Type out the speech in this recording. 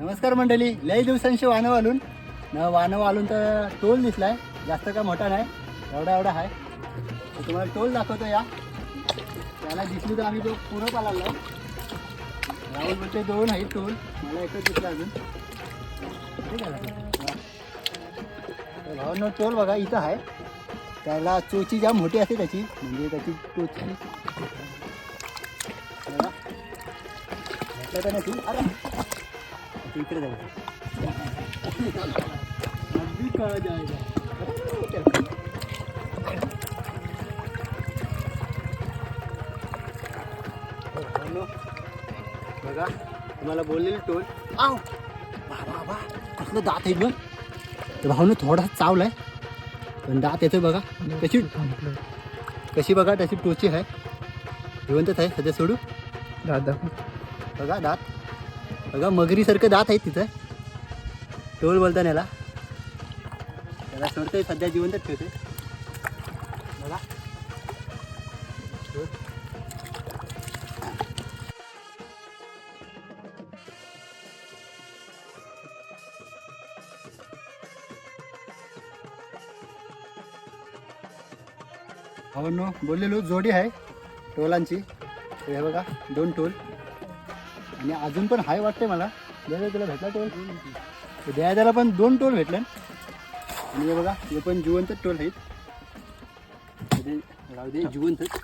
नमस्कार मंडळी. लई दिवसांशी वानं वालून न वानं वालून तर टोल दिसलाय. जास्त काय मोठा नाही. एवढा एवढा आहे तर तुम्हाला टोल दाखवतो या. त्याला दिसली तर आम्ही तो पुरं पाला राहुल बोलते दोन आहेत टोल. मला एकच दिसला अजून. ठीक आहे. ना? भावांनो टोल बघा इथं आहे त्याला चोची जाम मोठी असते त्याची. म्हणजे त्याची चोची. नाही अरे. इकडे जाऊ अगदी कळ जायला भावांनो, बघा तुम्हाला बोललेली टोल आव बाबा बा कसलं दात आहे बघ. तर भावनं थोडासा चावलाय पण दात येतोय बघा. कशी? कशी बघा त्याची टोची आहे. जिवंतच आहे सध्या सोडू. दादा. बघा दात. बघा मगरीसारखं दात आहे तिथं. टोल बोलता याला. त्याला सोडतोय सध्या जिवंतच ठेवते बघा. टोल. बोललेलो जोडी आहे टोलांची हे बघा दोन टोल आणि अजून पण हाय वाटते मला. द्यायला तुला भेटला टोल? द्या त्याला पण दोन टोल भेटले. आणि हे बघा हे पण जिवंत टोल आहेत. राहू दे जिवंतच.